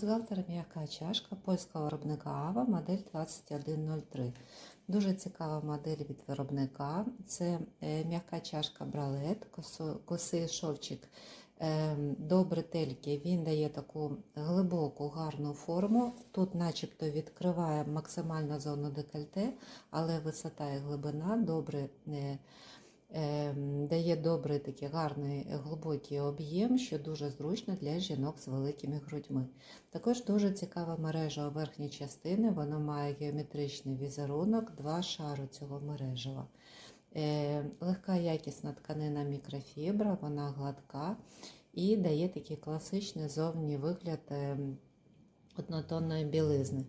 Бюстгальтер м'яка чашка польського виробника Ава, модель 2103. Дуже цікава модель від виробника. Це е, м'яка чашка бралет, косий шовчик е, до бретельки. Він дає таку глибоку, гарну форму. Тут, начебто, відкриває максимальну зону декольте, але висота і глибина добре. Ем, дає добрий такий гарний е, глибокий об'єм, що дуже зручно для жінок з великими грудьми. Також дуже цікава мережа у верхній частини, вона має геометричний візерунок, два шари цього мережева. Е, Легка якісна тканина мікрофібра, вона гладка і дає такий класичний зовній вигляд ем, однотонної білизни.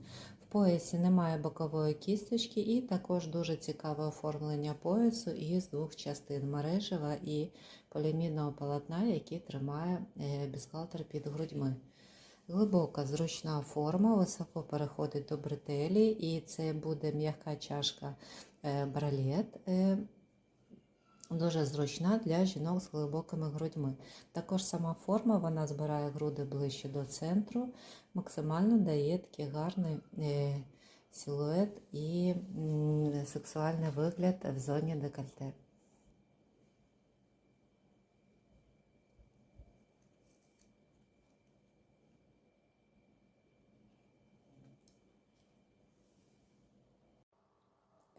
Поясі немає бокової кісточки, і також дуже цікаве оформлення поясу із двох частин мережева і полімідного полотна, які тримає е, бюстгальтер під грудьми. Глибока зручна форма, високо переходить до бретелі, і це буде м'яка чашка е, бралет. Дуже зручна для жінок з глибокими грудьми. Також сама форма вона збирає груди ближче до центру, максимально дає такий гарний е, силует і сексуальний вигляд в зоні декольте.